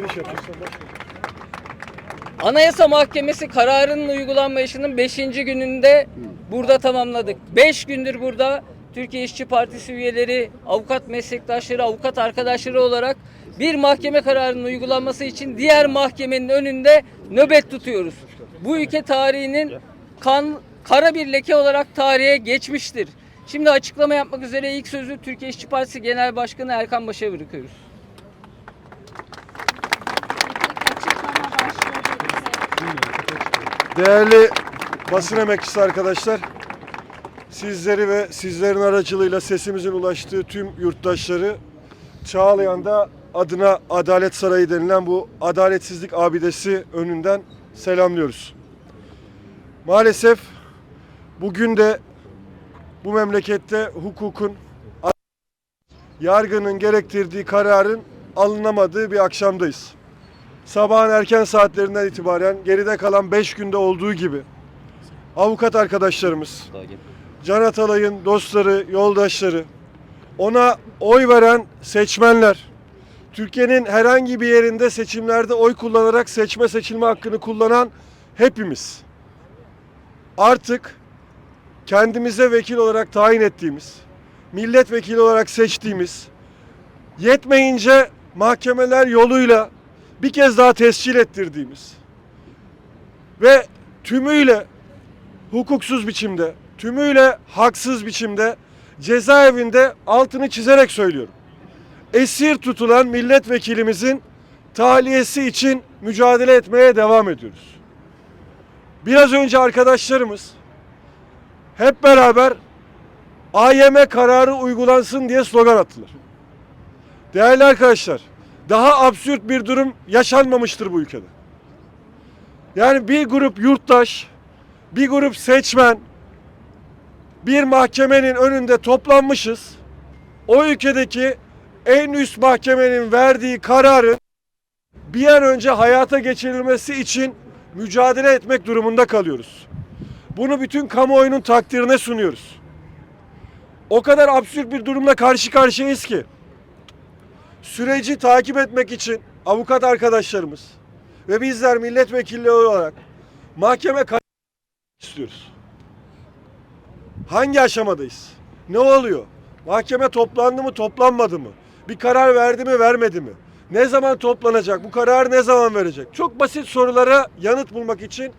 Giriş. Anayasa Mahkemesi kararının uygulanmayışının 5. gününde burada tamamladık. 5 gündür burada Türkiye İşçi Partisi üyeleri, avukat meslektaşları, avukat arkadaşları olarak bir mahkeme kararının uygulanması için diğer mahkemenin önünde nöbet tutuyoruz. Bu ülke tarihinin kan kara bir leke olarak tarihe geçmiştir. Şimdi açıklama yapmak üzere ilk sözü Türkiye İşçi Partisi Genel Başkanı Erkan Baş'a bırakıyoruz. Açıklama başladı. Değerli basın emekçisi arkadaşlar, sizleri ve sizlerin aracılığıyla sesimizin ulaştığı tüm yurttaşları Çağlayan'da adına Adalet Sarayı denilen bu adaletsizlik abidesi önünden selamlıyoruz. Maalesef bugün de bu memlekette hukukun, yargının gerektirdiği kararın alınamadığı bir akşamdayız. Sabahın erken saatlerinden itibaren geride kalan 5 günde olduğu gibi avukat arkadaşlarımız, Can Atalay'ın dostları, yoldaşları, ona oy veren seçmenler, Türkiye'nin herhangi bir yerinde seçimlerde oy kullanarak seçme seçilme hakkını kullanan hepimiz. Artık kendimize vekil olarak tayin ettiğimiz, milletvekili olarak seçtiğimiz, yetmeyince mahkemeler yoluyla bir kez daha tescil ettirdiğimiz ve tümüyle hukuksuz biçimde, tümüyle haksız biçimde cezaevinde altını çizerek söylüyorum. Esir tutulan milletvekilimizin tahliyesi için mücadele etmeye devam ediyoruz. Biraz önce arkadaşlarımız hep beraber AYM kararı uygulansın diye slogan attılar. Değerli arkadaşlar, daha absürt bir durum yaşanmamıştır bu ülkede. Yani bir grup yurttaş, bir grup seçmen, bir mahkemenin önünde toplanmışız. O ülkedeki en üst mahkemenin verdiği kararın bir an önce hayata geçirilmesi için mücadele etmek durumunda kalıyoruz. Bunu bütün kamuoyunun takdirine sunuyoruz. O kadar absürt bir durumla karşı karşıyayız ki süreci takip etmek için avukat arkadaşlarımız ve bizler milletvekilleri olarak mahkeme istiyoruz. Hangi aşamadayız? Ne oluyor? Mahkeme toplandı mı, toplanmadı mı? Bir karar verdi mi, vermedi mi? Ne zaman toplanacak? Bu kararı ne zaman verecek? Çok basit sorulara yanıt bulmak için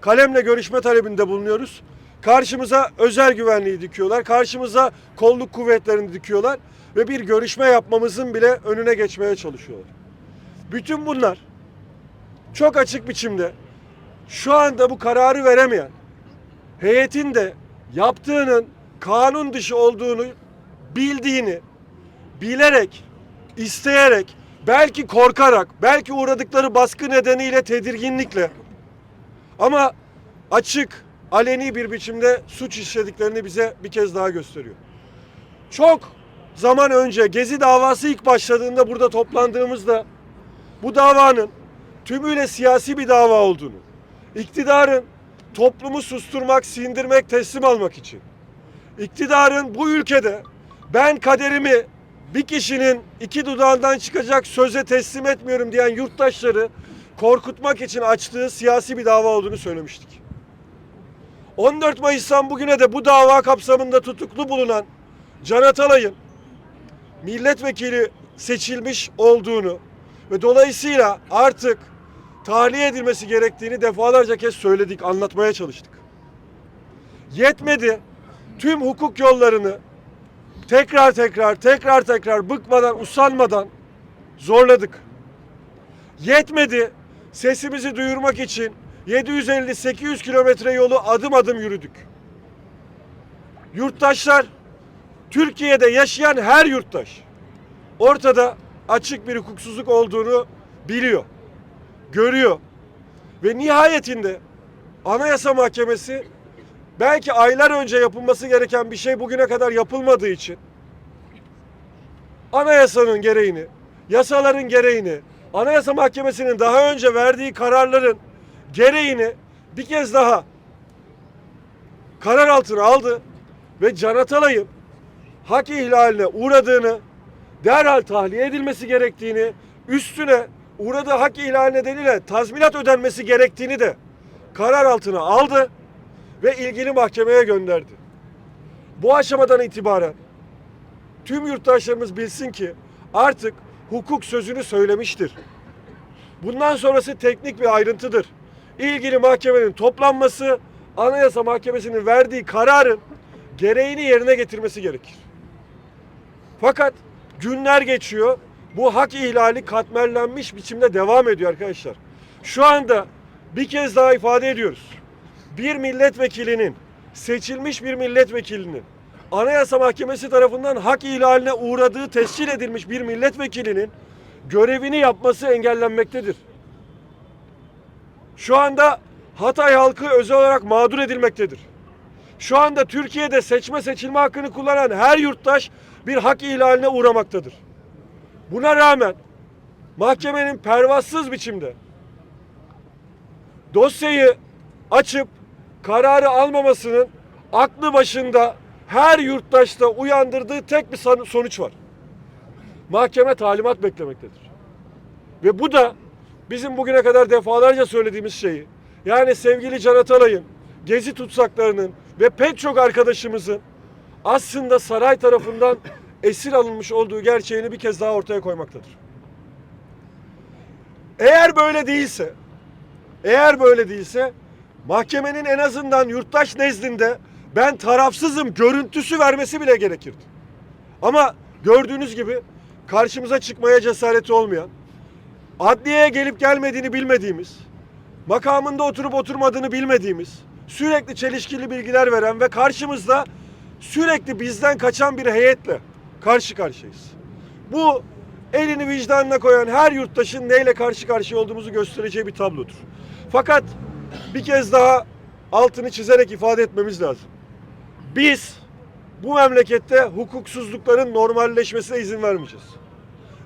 kalemle görüşme talebinde bulunuyoruz. Karşımıza özel güvenliği dikiyorlar. Karşımıza kolluk kuvvetlerini dikiyorlar ve bir görüşme yapmamızın bile önüne geçmeye çalışıyorlar. Bütün bunlar çok açık biçimde şu anda bu kararı veremeyen heyetin de yaptığının kanun dışı olduğunu bildiğini bilerek, isteyerek, belki korkarak, belki uğradıkları baskı nedeniyle tedirginlikle ama açık, aleni bir biçimde suç işlediklerini bize bir kez daha gösteriyor. Çok zaman önce Gezi davası ilk başladığında burada toplandığımızda bu davanın tümüyle siyasi bir dava olduğunu, iktidarın toplumu susturmak, sindirmek, teslim almak için, iktidarın bu ülkede ben kaderimi bir kişinin iki dudağından çıkacak söze teslim etmiyorum diyen yurttaşları korkutmak için açtığı siyasi bir dava olduğunu söylemiştik. 14 Mayıs'tan bugüne de bu dava kapsamında tutuklu bulunan Can Atalay'ın milletvekili seçilmiş olduğunu ve dolayısıyla artık tahliye edilmesi gerektiğini defalarca kez söyledik, anlatmaya çalıştık. Yetmedi. Tüm hukuk yollarını tekrar tekrar tekrar tekrar bıkmadan, usanmadan zorladık. Yetmedi. Sesimizi duyurmak için 750-800 kilometre yolu adım adım yürüdük. Yurttaşlar, Türkiye'de yaşayan her yurttaş ortada açık bir hukuksuzluk olduğunu biliyor, görüyor. Ve nihayetinde Anayasa Mahkemesi belki aylar önce yapılması gereken bir şey bugüne kadar yapılmadığı için anayasanın gereğini, yasaların gereğini, Anayasa Mahkemesi'nin daha önce verdiği kararların gereğini bir kez daha karar altına aldı ve Can Atalay'ın hak ihlaline uğradığını, derhal tahliye edilmesi gerektiğini, üstüne uğradığı hak ihlali nedeniyle tazminat ödenmesi gerektiğini de karar altına aldı ve ilgili mahkemeye gönderdi. Bu aşamadan itibaren tüm yurttaşlarımız bilsin ki artık hukuk sözünü söylemiştir. Bundan sonrası teknik bir ayrıntıdır. İlgili mahkemenin toplanması, Anayasa Mahkemesi'nin verdiği kararın gereğini yerine getirmesi gerekir. Fakat günler geçiyor. Bu hak ihlali katmerlenmiş biçimde devam ediyor arkadaşlar. Şu anda bir kez daha ifade ediyoruz. Bir milletvekilinin, seçilmiş bir milletvekilinin Anayasa Mahkemesi tarafından hak ihlaline uğradığı tescil edilmiş bir milletvekilinin görevini yapması engellenmektedir. Şu anda Hatay halkı özel olarak mağdur edilmektedir. Şu anda Türkiye'de seçme seçilme hakkını kullanan her yurttaş bir hak ihlaline uğramaktadır. Buna rağmen mahkemenin pervasız biçimde dosyayı açıp kararı almamasının aklı başında her yurttaşta uyandırdığı tek bir son- sonuç var. Mahkeme talimat beklemektedir. Ve bu da bizim bugüne kadar defalarca söylediğimiz şeyi yani sevgili Can Atalay'ın gezi tutsaklarının ve pek çok arkadaşımızın aslında saray tarafından esir alınmış olduğu gerçeğini bir kez daha ortaya koymaktadır. Eğer böyle değilse, eğer böyle değilse mahkemenin en azından yurttaş nezdinde ben tarafsızım görüntüsü vermesi bile gerekirdi. Ama gördüğünüz gibi karşımıza çıkmaya cesareti olmayan, adliyeye gelip gelmediğini bilmediğimiz, makamında oturup oturmadığını bilmediğimiz, sürekli çelişkili bilgiler veren ve karşımızda sürekli bizden kaçan bir heyetle karşı karşıyayız. Bu elini vicdanına koyan her yurttaşın neyle karşı karşıya olduğumuzu göstereceği bir tablodur. Fakat bir kez daha altını çizerek ifade etmemiz lazım. Biz bu memlekette hukuksuzlukların normalleşmesine izin vermeyeceğiz.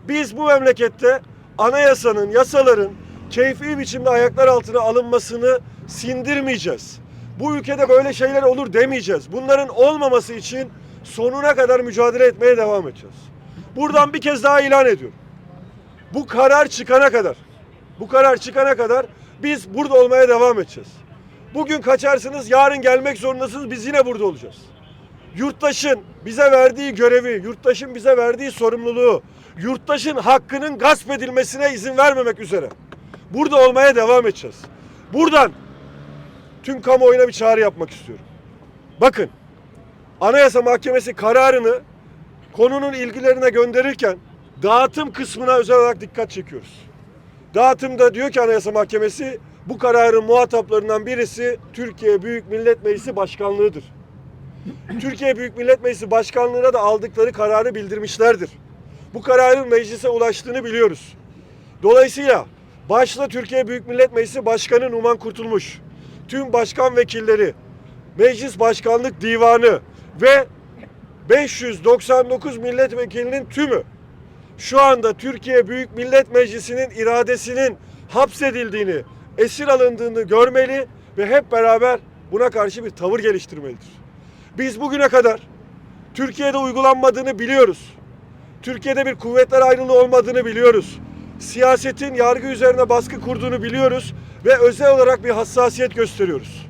Biz bu memlekette anayasanın, yasaların keyfi biçimde ayaklar altına alınmasını sindirmeyeceğiz. Bu ülkede böyle şeyler olur demeyeceğiz. Bunların olmaması için sonuna kadar mücadele etmeye devam edeceğiz. Buradan bir kez daha ilan ediyorum. Bu karar çıkana kadar, bu karar çıkana kadar biz burada olmaya devam edeceğiz. Bugün kaçarsınız, yarın gelmek zorundasınız, biz yine burada olacağız. Yurttaşın bize verdiği görevi, yurttaşın bize verdiği sorumluluğu, yurttaşın hakkının gasp edilmesine izin vermemek üzere. Burada olmaya devam edeceğiz. Buradan tüm kamuoyuna bir çağrı yapmak istiyorum. Bakın, Anayasa Mahkemesi kararını konunun ilgilerine gönderirken dağıtım kısmına özel olarak dikkat çekiyoruz. Dağıtımda diyor ki Anayasa Mahkemesi bu kararın muhataplarından birisi Türkiye Büyük Millet Meclisi Başkanlığı'dır. Türkiye Büyük Millet Meclisi Başkanlığı'na da aldıkları kararı bildirmişlerdir. Bu kararın meclise ulaştığını biliyoruz. Dolayısıyla başta Türkiye Büyük Millet Meclisi Başkanı Numan Kurtulmuş, tüm başkan vekilleri, Meclis Başkanlık Divanı ve 599 milletvekilinin tümü şu anda Türkiye Büyük Millet Meclisi'nin iradesinin hapsedildiğini, esir alındığını görmeli ve hep beraber buna karşı bir tavır geliştirmelidir. Biz bugüne kadar Türkiye'de uygulanmadığını biliyoruz. Türkiye'de bir kuvvetler ayrılığı olmadığını biliyoruz. Siyasetin yargı üzerine baskı kurduğunu biliyoruz ve özel olarak bir hassasiyet gösteriyoruz.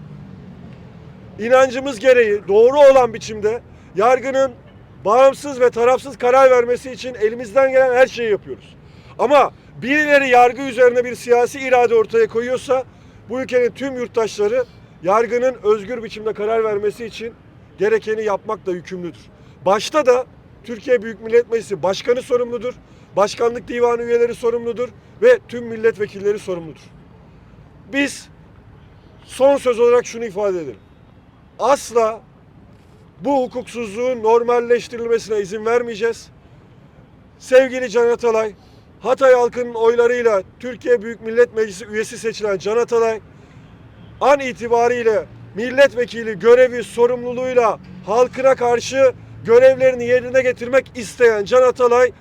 İnancımız gereği doğru olan biçimde yargının bağımsız ve tarafsız karar vermesi için elimizden gelen her şeyi yapıyoruz. Ama birileri yargı üzerine bir siyasi irade ortaya koyuyorsa bu ülkenin tüm yurttaşları yargının özgür biçimde karar vermesi için gerekeni yapmakla yükümlüdür. Başta da Türkiye Büyük Millet Meclisi Başkanı sorumludur. Başkanlık Divanı üyeleri sorumludur ve tüm milletvekilleri sorumludur. Biz son söz olarak şunu ifade edelim. Asla bu hukuksuzluğun normalleştirilmesine izin vermeyeceğiz. Sevgili Can Atalay, Hatay halkının oylarıyla Türkiye Büyük Millet Meclisi üyesi seçilen Can Atalay, an itibariyle milletvekili görevi sorumluluğuyla halkına karşı görevlerini yerine getirmek isteyen Can Atalay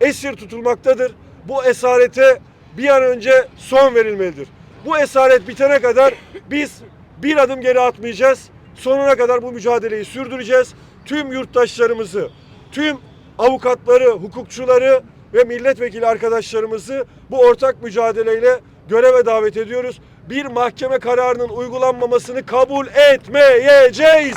esir tutulmaktadır. Bu esarete bir an önce son verilmelidir. Bu esaret bitene kadar biz bir adım geri atmayacağız. Sonuna kadar bu mücadeleyi sürdüreceğiz. Tüm yurttaşlarımızı, tüm avukatları, hukukçuları ve milletvekili arkadaşlarımızı bu ortak mücadeleyle göreve davet ediyoruz. Bir mahkeme kararının uygulanmamasını kabul etmeyeceğiz.